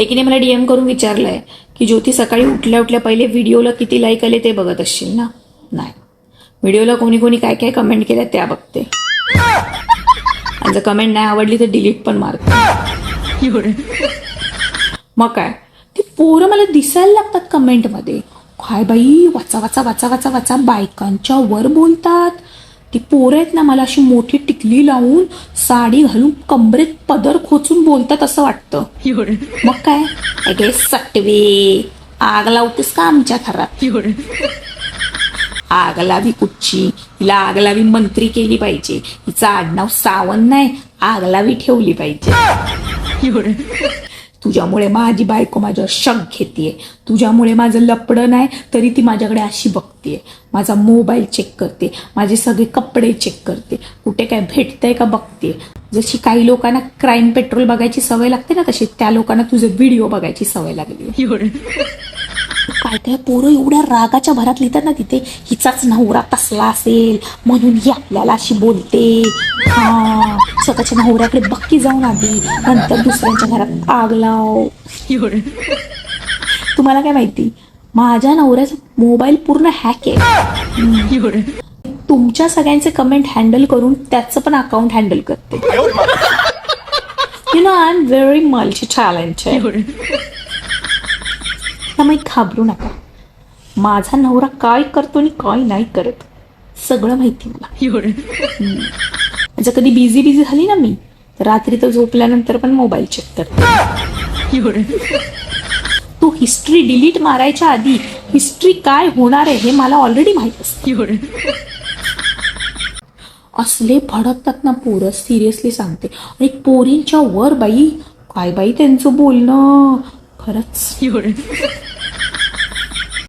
एकीने मला डीएम करून विचारलंय की ज्योती सकाळी उठल्या उठल्या पहिले व्हिडिओला किती लाईक आले ते बघत असशील ना? नाही. व्हिडिओला कोणी कोणी काय काय कमेंट केल्या त्या बघते. आणि जर कमेंट नाही आवडली तर डिलीट पण मारते मग काय? ती पोरं मला दिसायला लागतात कमेंटमध्ये काय बाई? वाचा वाचा वाचा वाचा वाचा. बायकांच्या वर बोलतात. ती पोरं आहेत ना मला अशी मोठी टिकली लावून साडी घालून कमरेत पदर खोचून बोलतात असं वाटतं. मग काय? अगे सटवे. आग लावतेस का आमच्या घरात? आग लावी कुठची? हिला आग लावी मंत्री केली पाहिजे. हिचं आडनाव सावंत नाही आग लावी ठेवली पाहिजे. तुझ्यामुळे माझी बायको माझ्यावर शक घेते तुझ्यामुळे माझं लपडं नाही तरी ती माझ्याकडे अशी बघते माझा मोबाईल चेक करते माझे सगळे कपडे चेक करते. कुठे काय भेटतंय का बघते. जशी काही लोकांना क्राईम पेट्रोल बघायची सवय लागते ना तशी त्या लोकांना तुझे व्हिडिओ बघायची सवय लागली. काय काय पोरं एवढ्या रागाच्या भरात लिहितात ना तिथे? हिचाच नवरा तसला असेल म्हणून ही आपल्याला अशी बोलते. हा स्वतःच्या नवऱ्याकडे बक्की जाऊन आधी नंतर दुसऱ्यांच्या घरात आग लाव. तुम्हाला काय माहिती? माझ्या नवऱ्याचा मोबाईल पूर्ण हॅक आहे. तुमच्या सगळ्यांचे कमेंट हँडल करून त्याचं पण अकाउंट हँडल करते. You know I am very multi talented त्यामुळे घाबरू नका. माझा नवरा काय करतो आणि काय नाही करत सगळं माहिती मला. जर कधी बिझी बिझी झाली ना मी तर रात्री तर झोपल्यानंतर पण मोबाईल चेक करते. तू हिस्ट्री डिलीट मारायच्या आधी हिस्ट्री काय होणार आहे हे मला ऑलरेडी माहीत असते. असले भडकतात ना पोरं सिरियसली सांगते. आणि पोरींच्या वर बाई काय बाई त्यांचं बोलणं? खरंच.